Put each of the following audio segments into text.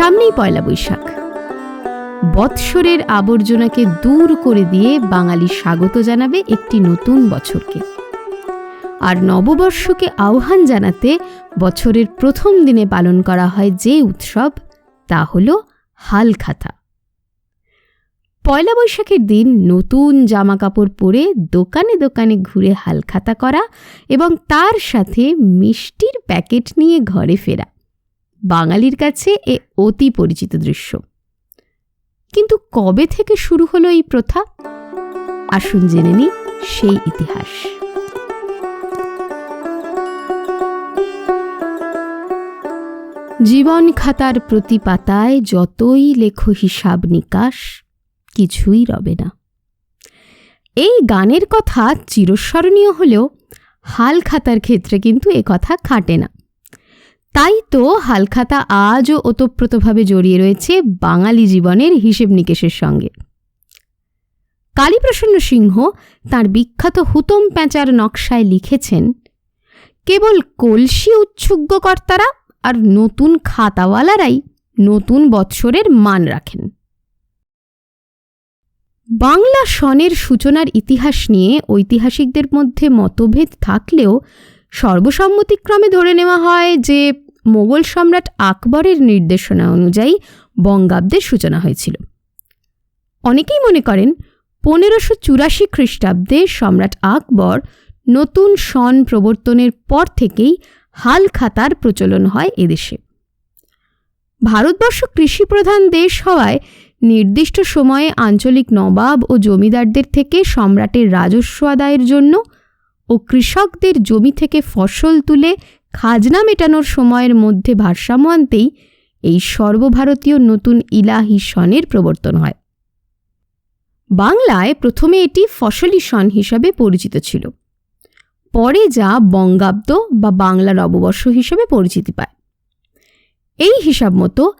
সামনেই পয়লা বৈশাখ। বৎসরের আবর্জনাকে দূর করে দিয়ে বাঙালি স্বাগত জানাবে একটি নতুন বছরকে। আর নববর্ষকে আহ্বান জানাতে বছরের প্রথম দিনে পালন করা হয় যে উৎসব, তা হল হালখাতা। পয়লা বৈশাখের দিন নতুন জামা কাপড় পরে দোকানে দোকানে ঘুরে হালখাতা করা এবং তার সাথে মিষ্টির প্যাকেট নিয়ে ঘরে ফেরা। বাঙালির কাছে এ অতি পরিচিত দৃশ্য। কিন্তু কবে থেকে শুরু হলো এই প্রথা? আসুন জেনে নি সেই ইতিহাস। জীবন খাতার প্রতি পাতায় যতই লেখো হিসাব নিকাশ, কিছুই রবে না। এই গানের কথা চিরস্মরণীয় হলেও হাল খাতার ক্ষেত্রে কিন্তু এ কথা খাটে না। তাই তো হালখাতা আজও ওতপ্রোতভাবে জড়িয়ে রয়েছে বাঙালি জীবনের হিসেব নিকেশের সঙ্গে। কালীপ্রসন্ন সিংহ তার বিখ্যাত হুতম প্যাঁচার নকশায় লিখেছেন, কেবল কলসি উচ্ছুগ্য কর্তারা আর নতুন খাতাওয়ালারাই নতুন বৎসরের মান রাখেন। বাংলা সনের সূচনার ইতিহাস নিয়ে ঐতিহাসিকদের মধ্যে মতভেদ থাকলেও সর্বসম্মতিক্রমে ধরে নেওয়া হয় যে মোগল সম্রাট আকবরের নির্দেশনা অনুযায়ী বঙ্গাব্দের সূচনা হয়েছিল। অনেকেই মনে করেন পনেরোশো চুরাশি খ্রিস্টাব্দে সম্রাট আকবর নতুন সন প্রবর্তনের পর থেকেই হাল খাতার প্রচলন হয় এদেশে। ভারতবর্ষ কৃষিপ্রধান দেশ হওয়ায় নির্দিষ্ট সময়ে আঞ্চলিক নবাব ও জমিদারদের থেকে সম্রাটের রাজস্ব আদায়ের জন্য ও কৃষকদের জমি থেকে ফসল তুলে খাজনা মেটানোর সময়ের মধ্যে ভারসাম্য আনতেই এই সর্বভারতীয় নতুন ইলাহি সনের প্রবর্তন হয়। বাংলায় প্রথমে এটি ফসলি সন হিসাবে পরিচিত ছিল। পরে যা বঙ্গাব্দ বা বাংলা নববর্ষ হিসেবে পরিচিতি পায়। এই হিসাব মতো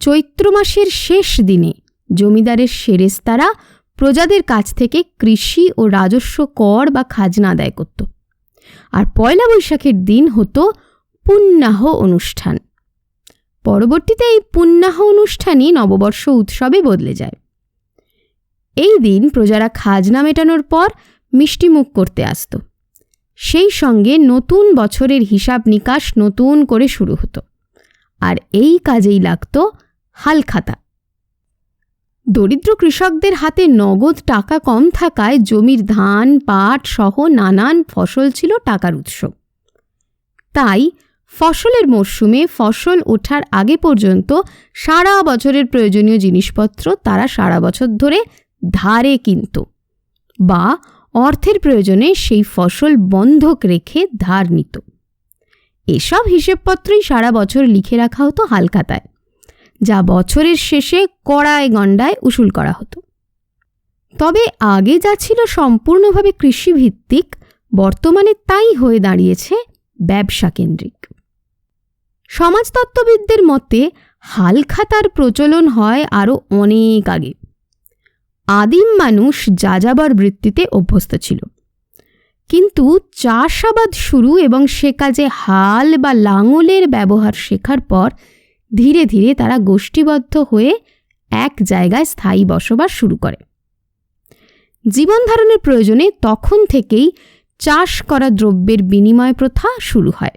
চৈত্র মাসের শেষ দিনে জমিদারের সেরেস্তারা প্রজাদের কাছ থেকে কৃষি ও রাজস্ব কর বা খাজনা আদায় করত। আর পয়লা বৈশাখের দিন হতো পুণ্যাহ অনুষ্ঠান। পরবর্তীতে এই পুণ্যাহ অনুষ্ঠানই নববর্ষ উৎসবে বদলে যায়। এই দিন প্রজারা খাজনা মেটানোর পর মিষ্টিমুখ করতে আসত। সেই সঙ্গে নতুন বছরের হিসাব নিকাশ নতুন করে শুরু হতো। আর এই কাজেই লাগত হালখাতা। দরিদ্র কৃষকদের হাতে নগদ টাকা কম থাকায় জমির ধান, পাট সহ নানান ফসল ছিল টাকার উৎস। তাই ফসলের মরশুমে ফসল ওঠার আগে পর্যন্ত সারা বছরের প্রয়োজনীয় জিনিসপত্র তারা সারা বছর ধরে ধারে কিনত বা অর্থের প্রয়োজনে সেই ফসল বন্ধক রেখে ধার নিত। এসব হিসেবপত্রই সারা বছর লিখে রাখা হতো হালখাতায়। যা বছরের শেষে কড়ায় গণ্ডায় উসুল করা হতো। তবে আগে যা ছিল সম্পূর্ণভাবে কৃষিভিত্তিক, বর্তমানে তাই হয়ে দাঁড়িয়েছে ব্যবসা কেন্দ্রিক সমাজতত্ত্ববিদদের মতে হালখাতার প্রচলন হয় আরও অনেক আগে। আদিম মানুষ যাযাবর বৃত্তিতে অভ্যস্ত ছিল। কিন্তু চাষাবাদ শুরু এবং সে কাজে হাল বা লাঙলের ব্যবহার শেখার পর ধীরে ধীরে তারা গোষ্ঠীবদ্ধ হয়ে এক জায়গায় স্থায়ী বসবাস শুরু করে। জীবন ধারণের প্রয়োজনে তখন থেকেই চাষ করা দ্রব্যের বিনিময় প্রথা শুরু হয়।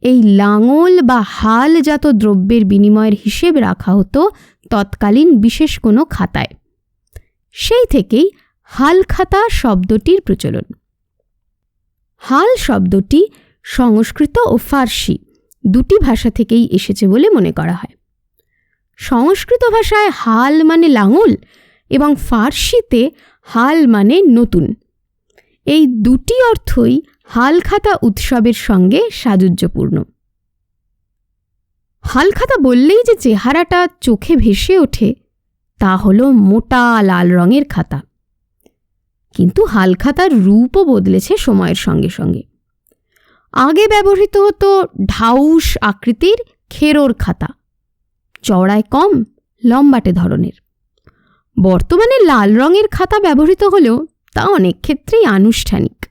এই লাঙল বা হালজাত দ্রব্যের বিনিময়ের হিসেব রাখা হতো তৎকালীন বিশেষ কোনো খাতায়। সেই থেকেই হালখাতা শব্দটির প্রচলন। হাল শব্দটি সংস্কৃত ও ফার্সি। দুটি ভাষা থেকেই এসেছে বলে মনে করা হয়। সংস্কৃত ভাষায় হাল মানে লাঙল এবং ফার্সিতে হাল মানে নতুন। এই দুটি অর্থই হালখাতা উৎসবের সঙ্গে সাযুজ্যপূর্ণ। হালখাতা বললেই যে চেহারাটা চোখে ভেসে ওঠে, তা হল মোটা লাল রঙের খাতা। কিন্তু হালখাতার রূপও বদলেছে সময়ের সঙ্গে সঙ্গে। আগে ব্যবহৃত হতো ঢাউস আকৃতির খেরোর খাতা। চওড়ায় কম, লম্বাটে ধরনের। বর্তমানে লাল রঙের খাতা ব্যবহৃত হলেও তা অনেক ক্ষেত্রেই আনুষ্ঠানিক।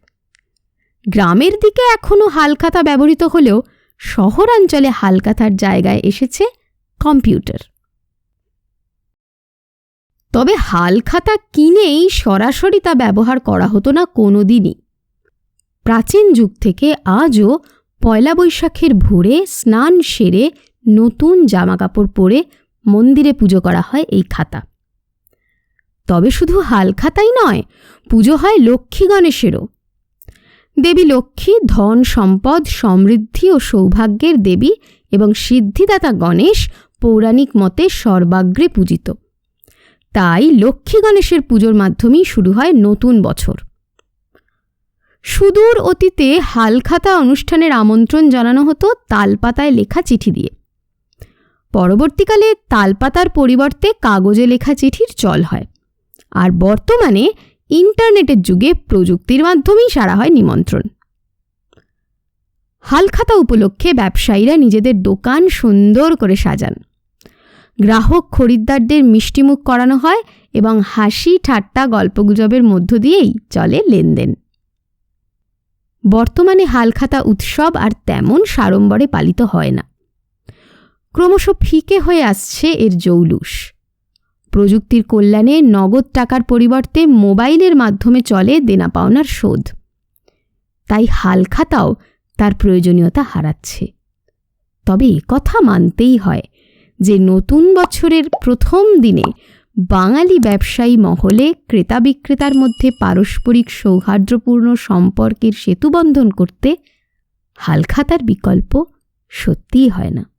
গ্রামের দিকে এখনও হালখাতা ব্যবহৃত হলেও শহরাঞ্চলে হালখাতার জায়গায় এসেছে কম্পিউটার। তবে হালখাতা কিনেই সরাসরি তা ব্যবহার করা হতো না কোনো দিনই প্রাচীন যুগ থেকে আজও পয়লা বৈশাখের ভোরে স্নান সেরে নতুন জামাকাপড় পরে মন্দিরে পুজো করা হয় এই খাতা। তবে শুধু হালখাতাই নয়, পুজো হয় লক্ষ্মী গণেশেরও। দেবী লক্ষ্মী, ধন সম্পদ, সমৃদ্ধি ও সৌভাগ্যের দেবী এবং সিদ্ধিদাতা গণেশ পৌরাণিক মতে সর্বাগ্রে পূজিত। তাই লক্ষ্মী গণেশের পুজোর মাধ্যমেই শুরু হয় নতুন বছর। সুদূর অতীতে হালখাতা অনুষ্ঠানের আমন্ত্রণ জানানো হতো তালপাতায় লেখা চিঠি দিয়ে। পরবর্তীকালে তালপাতার পরিবর্তে কাগজে লেখা চিঠির চল হয়। আর বর্তমানে ইন্টারনেটের যুগে প্রযুক্তির মাধ্যমেই সারা হয় নিমন্ত্রণ। হালখাতা উপলক্ষে ব্যবসায়ীরা নিজেদের দোকান সুন্দর করে সাজান। গ্রাহক খরিদ্দারদের মিষ্টিমুখ করানো হয় এবং হাসি ঠাট্টা গল্পগুজবের মধ্য দিয়েই চলে লেনদেন। বর্তমানে হালখাতা উৎসব আর তেমন সাড়ম্বরে পালিত হয় না। ক্রমশ ফিকে হয়ে আসছে এর জৌলুস। প্রযুক্তির কল্যাণে নগদ টাকার পরিবর্তে মোবাইলের মাধ্যমে চলে দেনা পাওনার শোধ। তাই হালখাতাও তার প্রয়োজনীয়তা হারাচ্ছে। তবে কথা মানতেই হয় যে নতুন বছরের প্রথম দিনে বাঙালি ব্যবসায়ী মহলে ক্রেতা বিক্রেতার মধ্যে পারস্পরিক সৌহার্দ্যপূর্ণ সম্পর্কের সেতুবন্ধন করতে হালখাতার বিকল্প সত্যিই হয় না।